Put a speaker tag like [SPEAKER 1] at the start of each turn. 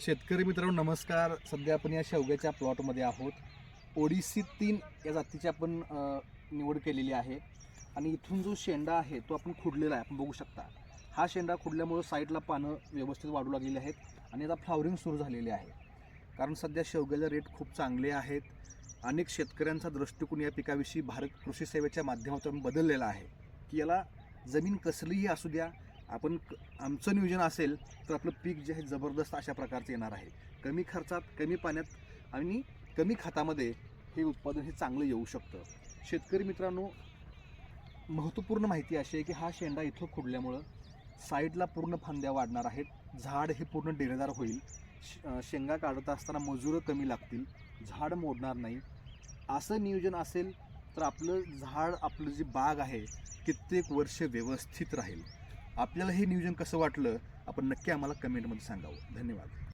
[SPEAKER 1] शेतकरी मित्रांनो नमस्कार. सध्या आपण या शेवग्याच्या प्लॉटमध्ये आहोत. ओडिसी तीन या जातीची आपण निवड केलेली आहे. आणि इथून जो शेंडा आहे तो आपण खुडलेला आहे. आपण बघू शकता. हा शेंडा खुडल्यामुळं साईडला पानं व्यवस्थित वाढू लागलेली आहेत आणि आता फ्लावरिंग सुरू झालेली आहे. कारण सध्या शेवग्याचे रेट खूप चांगले आहेत. अनेक शेतकऱ्यांचा दृष्टिकोन या पिकाविषयी भारत कृषी सेवेच्या माध्यमातून बदललेला आहे. की याला जमीन कसलीही असू द्या आपण क- आमचं नियोजन असेल तर आपलं पीक जे आहे जबरदस्त अशा प्रकारचं येणार आहे. कमी खर्चात कमी पाण्यात आणि कमी खतामध्ये हे उत्पादन हे चांगलं येऊ शकतं. शेतकरी मित्रांनो महत्त्वपूर्ण माहिती अशी आहे की हा शेंडा इथं खुडल्यामुळं साईडला पूर्ण फांद्या वाढणार आहेत. झाड हे पूर्ण डेरेदार होईल. श- शेंगा काढत असताना मजुरं कमी लागतील. झाड मोडणार नाही. असं नियोजन असेल तर आपलं झाड आपलं जी बाग आहे कित्येक वर्ष व्यवस्थित राहील. आपल्याला हे नियोजन कसं वाटलं आपण नक्की आम्हाला कमेंटमध्ये सांगावं. धन्यवाद.